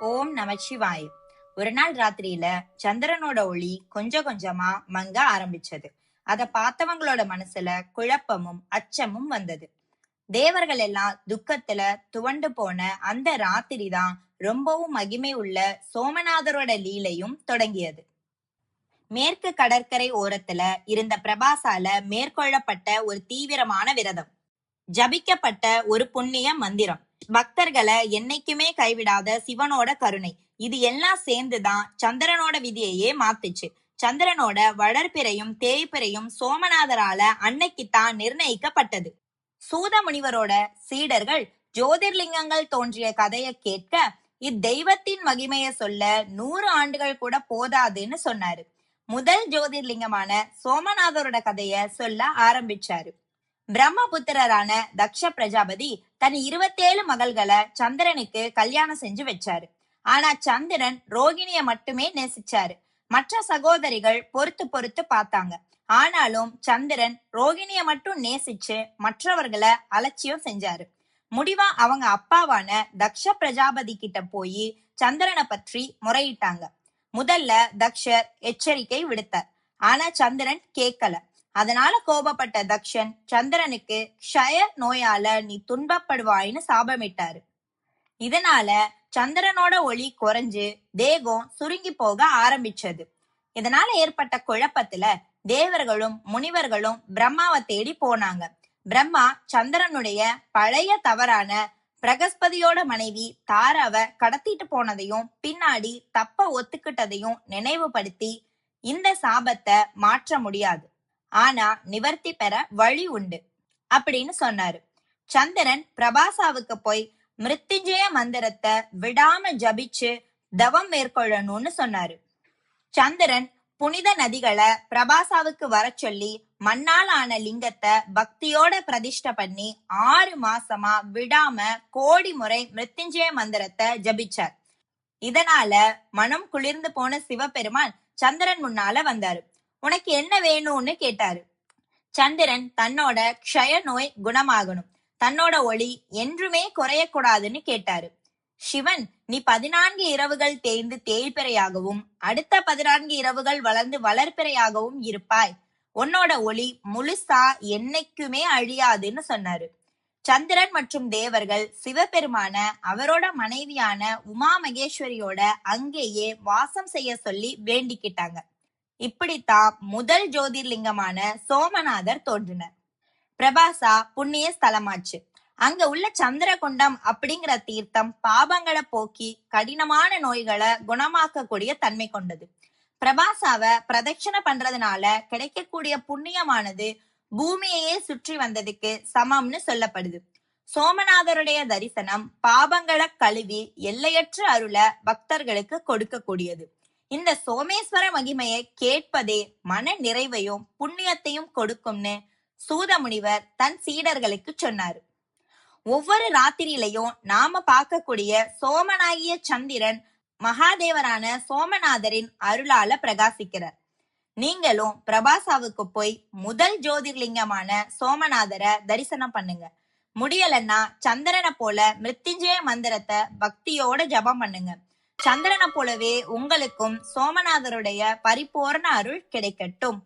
ஓம் நமச்சிவாய். ஒரு நாள் ராத்திரியில சந்திரனோட ஒளி கொஞ்சம் கொஞ்சமா மங்க ஆரம்பிச்சது. அத பார்த்தவங்களோட மனசுல குழப்பமும் அச்சமும் வந்தது. தேவர்கள் எல்லாம் துக்கத்துல துவண்டு போன அந்த ராத்திரி தான் ரொம்பவும் மகிமை உள்ள சோமநாதரோட லீலையும் தொடங்கியது. மேற்கு கடற்கரை ஓரத்துல இருந்த பிரபாசால மேற்கொள்ளப்பட்ட ஒரு தீவிரமான விரதம். ஜபிக்கப்பட்ட ஒரு புண்ணிய மந்திரம். பக்தர்களை என்னைக்குமே கைவிடாத சிவனோட கருணை. இது எல்லாம் சேர்ந்துதான் சந்திரனோட விதியையே மாத்துச்சு. சந்திரனோட வளர்ப்பிறையும் தேய்ப்பிறையும் சோமநாதரால அன்னைக்குத்தான் நிர்ணயிக்கப்பட்டது. சூத முனிவரோட சீடர்கள் ஜோதிர்லிங்கங்கள் தோன்றிய கதையை கேட்க இத்தெய்வத்தின் மகிமைய சொல்ல நூறு ஆண்டுகள் கூட போதாதுன்னு சொன்னாரு. முதல் ஜோதிர்லிங்கமான சோமநாதரோட கதைய சொல்ல ஆரம்பிச்சாரு. பிரம்மபுத்திரரான தக்ஷ பிரஜாபதி தன் இருபத்தேழு மகள்களை சந்திரனுக்கு கல்யாணம் செஞ்சு வச்சாரு. ஆனா சந்திரன் ரோகிணிய மட்டுமே நேசிச்சாரு. மற்ற சகோதரிகள் பொறுத்து பொறுத்து பார்த்தாங்க. ஆனாலும் சந்திரன் ரோகிணிய மட்டும் நேசிச்சு மற்றவர்களை அலட்சியம் செஞ்சாரு. முடிவா அவங்க அப்பாவான தக்ஷ பிரஜாபதி கிட்ட போய் சந்திரனை பற்றி முறையிட்டாங்க. முதல்ல தக்ஷர் எச்சரிக்கை விடுத்தார். ஆனா சந்திரன் கேட்கல அதனால கோபப்பட்ட தக்ஷன் சந்திரனுக்கு க்ஷய நோயால நீ துன்பப்படுவாயின்னு சாபமிட்டாரு. இதனால சந்திரனோட ஒளி குறைஞ்சு தேகம் சுருங்கி போக ஆரம்பிச்சது. இதனால ஏற்பட்ட குழப்பத்துல தேவர்களும் முனிவர்களும் பிரம்மாவை தேடி போனாங்க. பிரம்மா சந்திரனுடைய பழைய தவறான பிரகஸ்பதியோட மனைவி தாராவை கடத்திட்டு போனதையும் பின்னாடி தப்ப ஒத்துக்கிட்டதையும் நினைவுபடுத்தி இந்த சாபத்தை மாற்ற முடியாது. ஆனா நிவர்த்தி பெற வழி உண்டு அப்படின்னு சொன்னாரு. சந்திரன் பிரபாசாவுக்கு போய் மிருத்யுஞ்சய மந்திரத்தை விடாம ஜபிச்சு தவம் மேற்கொள்ளணும்னு சொன்னாரு. சந்திரன் புனித நதிகளை பிரபாசாவுக்கு வர சொல்லி மண்ணால் ஆன லிங்கத்தை பக்தியோட பிரதிஷ்ட பண்ணி ஆறு மாசமா விடாம கோடி முறை மிருத்யுஞ்சய மந்திரத்தை ஜபிச்சார். இதனால மனம் குளிர்ந்து போன சிவபெருமான் சந்திரன் முன்னால வந்தாரு. உனக்கு என்ன வேணும்னு கேட்டாரு. சந்திரன் தன்னோட க்ஷய நோய் குணமாகணும். தன்னோட ஒளி என்றுமே குறையக்கூடாதுன்னு கேட்டாரு. சிவன் நீ பதினான்கு இரவுகள் தேய்ந்து தேய்பிறையாகவும் அடுத்த பதினான்கு இரவுகள் வளர்ந்து வளர்ப்பிறையாகவும் இருப்பாய். உன்னோட ஒளி முழுசா என்னைக்குமே அழியாதுன்னு சொன்னாரு. சந்திரன் மற்றும் தேவர்கள் சிவபெருமான அவரோட மனைவியான உமா மகேஸ்வரியோட அங்கேயே வாசம் செய்ய சொல்லி வேண்டிக்கிட்டாங்க. இப்படித்தான் முதல் ஜோதிர்லிங்கமான சோமநாதர் தோன்றினர். பிரபாசா புண்ணிய ஸ்தலமாச்சு. அங்க உள்ள சந்திரகுண்டம் அப்படிங்கிற தீர்த்தம் பாபங்களை போக்கி கடினமான நோய்களை குணமாக்கக்கூடிய தன்மை கொண்டது. பிரபாசாவை பிரதட்சணை பண்றதுனால கிடைக்கக்கூடிய புண்ணியமானது பூமியையே சுற்றி வந்ததுக்கு சமம்னு சொல்லப்படுது. சோமநாதருடைய தரிசனம் பாபங்களை கழுவி எல்லையற்ற அருள பக்தர்களுக்கு கொடுக்கக்கூடியது. இந்த சோமேஸ்வர மகிமையை கேட்பதே மன நிறைவையும் புண்ணியத்தையும் கொடுக்கும்னு சூத முனிவர் தன் சீடர்களுக்கு சொன்னாரு. ஒவ்வொரு ராத்திரியிலையும் நாம பார்க்கக்கூடிய சோமனாகிய சந்திரன் மகாதேவரான சோமநாதரின் அருளால பிரகாசிக்கிறார். நீங்களும் பிரபாசாவுக்கு போய் முதல் ஜோதிர்லிங்கமான சோமநாதரை தரிசனம் பண்ணுங்க. முடியலன்னா சந்திரனை போல மிருத்யுஞ்சய மந்திரத்தை பக்தியோட ஜபம் பண்ணுங்க. சந்திரனை போலவே உங்களுக்கும் சோமநாதருடைய பரிபூர்ண அருள் கிடைக்கட்டும்.